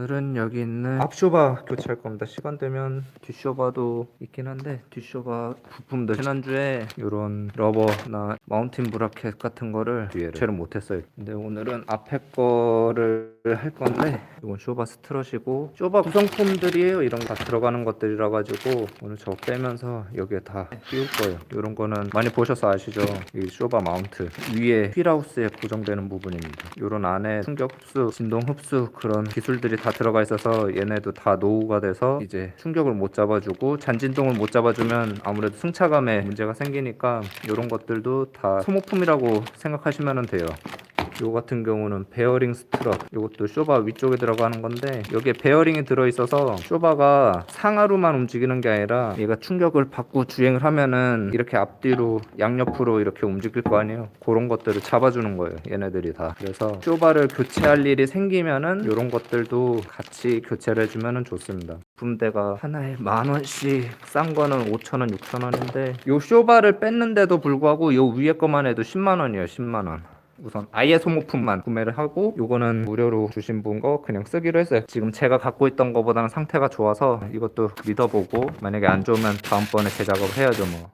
오늘은 여기 있는 앞쇼바 교체할 겁니다. 시간 되면 뒷쇼바도 있긴 한데 뒷쇼바 부품들 지난주에 이런 러버나 마운틴 브라켓 같은 거를 교체를 못했어요. 근데 오늘은 앞에 거를 할 건데 이건 쇼바 스트럿이고 쇼바 구성품들이에요. 이런 거 다 들어가는 것들이라 가지고 오늘 저 빼면서 여기에 다 끼울 거예요. 이런 거는 많이 보셔서 아시죠? 이 쇼바 마운트 위에 휠하우스에 고정되는 부분입니다. 이런 안에 충격 흡수, 진동 흡수 그런 기술들이 다 들어가 있어서 얘네도 다 노후가 돼서 이제 충격을 못 잡아주고 잔진동을 못 잡아주면 아무래도 승차감에 문제가 생기니까 이런 것들도 다 소모품이라고 생각하시면 돼요. 요 같은 경우는 베어링 스트럿 이것도 쇼바 위쪽에 들어가는 건데 여기에 베어링이 들어있어서 쇼바가 상하로만 움직이는 게 아니라 얘가 충격을 받고 주행을 하면은 이렇게 앞뒤로 양옆으로 이렇게 움직일 거 아니에요. 그런 것들을 잡아주는 거예요 얘네들이 다. 그래서 쇼바를 교체할 일이 생기면은 이런 것들도 같이 교체를 해주면은 좋습니다. 분대가 하나에 만 원씩 싼 거는 5천 원, 6천 원인데 요 쇼바를 뺐는데도 불구하고 요 위에 거만 해도 10만 원이에요 10만 원 우선 아예 소모품만 구매를 하고 요거는 무료로 주신 분 거 그냥 쓰기로 했어요. 지금 제가 갖고 있던 거보다는 상태가 좋아서 이것도 믿어보고 만약에 안 좋으면 다음번에 재작업을 해야죠 뭐